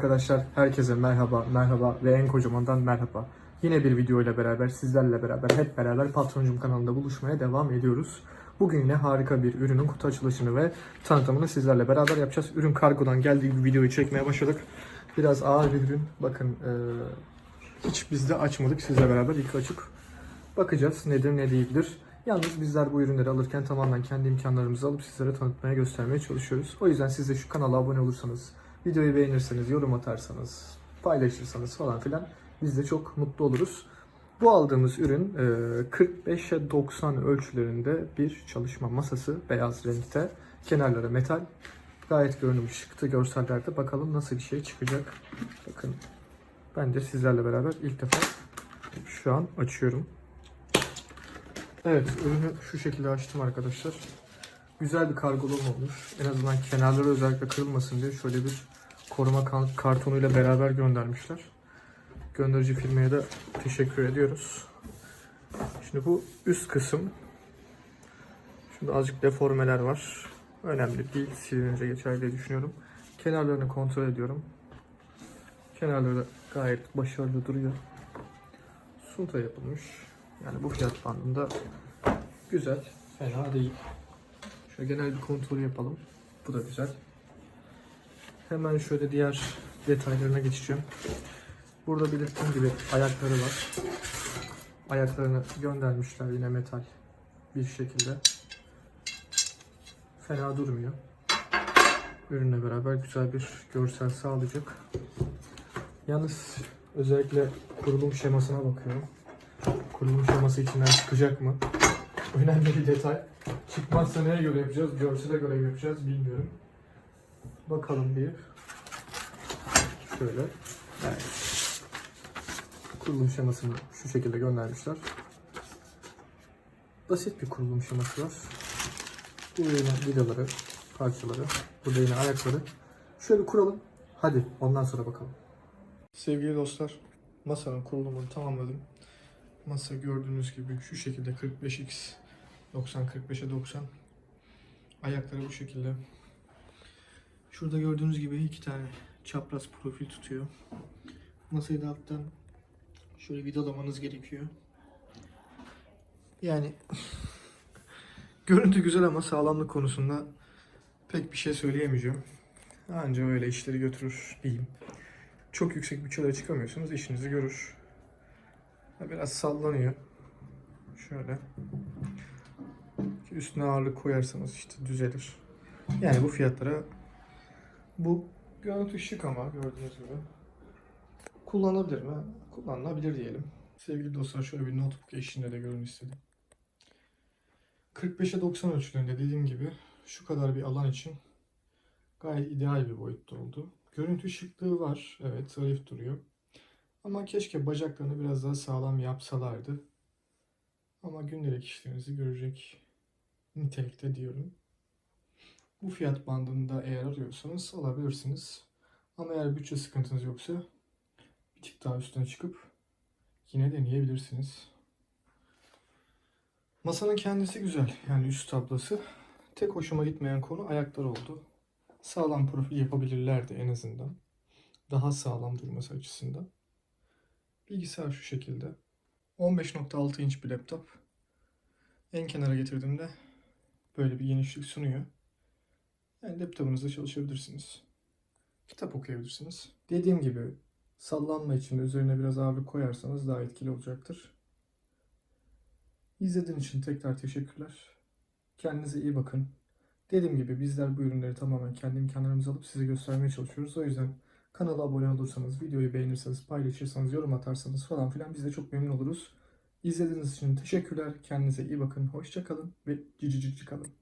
Arkadaşlar herkese merhaba, merhaba ve en kocamandan merhaba. Yine bir video ile beraber, sizlerle beraber, hep beraber Patroncum kanalında buluşmaya devam ediyoruz. Bugün yine harika bir ürünün kutu açılışını ve tanıtımını sizlerle beraber yapacağız. Ürün kargodan geldiği bir videoyu çekmeye başladık. Biraz ağır bir ürün. Bakın e, hiç biz de açmadık sizle beraber ilk açıp bakacağız nedir ne değildir. Yalnız bizler bu ürünleri alırken tamamen kendi imkanlarımızı alıp sizlere tanıtmaya göstermeye çalışıyoruz. O yüzden siz de şu kanala abone olursanız, videoyu beğenirseniz, yorum atarsanız, paylaşırsanız falan filan biz de çok mutlu oluruz. Bu aldığımız ürün e, 45'e 90 ölçülerinde bir çalışma masası beyaz renkte. Kenarları metal. Gayet görünümlü çıktı görsellerde. Bakalım nasıl bir şey çıkacak. Bakın ben de sizlerle beraber ilk defa şu an açıyorum. Evet ürünü şu şekilde açtım arkadaşlar. Güzel bir kargolama olmuş. En azından kenarları özellikle kırılmasın diye şöyle bir koruma kartonuyla beraber göndermişler. Gönderici firmaya da teşekkür ediyoruz. Şimdi bu üst kısım. Şimdi azıcık deformeler var. Önemli değil. Silince geçer diye düşünüyorum. Kenarlarını kontrol ediyorum. Kenarları gayet başarılı duruyor. Sunta yapılmış. Yani bu fiyat bandında güzel. Fena değil. Şöyle genel bir kontrol yapalım. Bu da güzel. Hemen şöyle diğer detaylarına geçeceğim. Burada belirttiğim gibi ayakları var. Ayaklarını göndermişler yine metal bir şekilde. Fena durmuyor. Ürünle beraber güzel bir görsel sağlayacak. Yalnız özellikle kurulum şemasına bakıyorum. Kurulum şeması içinden çıkacak mı? Önemli bir detay. Çıkmazsa neye göre yapacağız? Görsele göre yapacağız bilmiyorum. Bakalım bir. Şöyle. Evet. Kurulum şemasını şu şekilde göndermişler. Basit bir kurulum şeması var. Bu yine vidaları, parçaları. Burada yine ayakları. Şöyle kuralım. Hadi ondan sonra bakalım. Sevgili dostlar, masanın kurulumunu tamamladım. Masa gördüğünüz gibi şu şekilde 45x 90 45'e 90. Ayakları bu şekilde. Şurada gördüğünüz gibi iki tane çapraz profil tutuyor. Masayı da alttan şöyle vidalamanız gerekiyor. Yani görüntü güzel ama sağlamlık konusunda pek bir şey söyleyemeyeceğim. Anca öyle işleri götürür diyeyim. Çok yüksek bütçelere çıkamıyorsunuz işinizi görür. Biraz sallanıyor. Şöyle. Üstüne ağırlık koyarsanız işte düzelir. Yani bu fiyatlara bu görüntü şık ama gördüğünüz gibi. Kullanılabilir mi? Kullanılabilir diyelim. Sevgili dostlar şöyle bir notebook eşliğinde de görün istedim. 45'e 90 ölçülerinde dediğim gibi şu kadar bir alan için gayet ideal bir boyutta oldu. Görüntü şıklığı var. Evet zarif duruyor. Ama keşke bacaklarını biraz daha sağlam yapsalardı. Ama gündelik işlerinizi görecek nitelikte diyorum. Bu fiyat bandında eğer arıyorsanız alabilirsiniz. Ama eğer bütçe sıkıntınız yoksa bir tık daha üstüne çıkıp yine deneyebilirsiniz. Masanın kendisi güzel. Yani üst tablası. Tek hoşuma gitmeyen konu ayaklar oldu. Sağlam profil yapabilirlerdi en azından. Daha sağlam durması açısından. Bilgisayar şu şekilde. 15.6 inç bir laptop. En kenara getirdiğimde böyle bir genişlik sunuyor. Yani laptopunuzda çalışabilirsiniz. Kitap okuyabilirsiniz. Dediğim gibi sallanma için üzerine biraz ağırlık koyarsanız daha etkili olacaktır. İzlediğiniz için tekrar teşekkürler. Kendinize iyi bakın. Dediğim gibi bizler bu ürünleri tamamen kendi imkanlarımızı alıp size göstermeye çalışıyoruz. O yüzden kanala abone olursanız, videoyu beğenirseniz, paylaşırsanız, yorum atarsanız falan filan biz de çok memnun oluruz. İzlediğiniz için teşekkürler. Kendinize iyi bakın. Hoşça kalın ve cici cici kalın.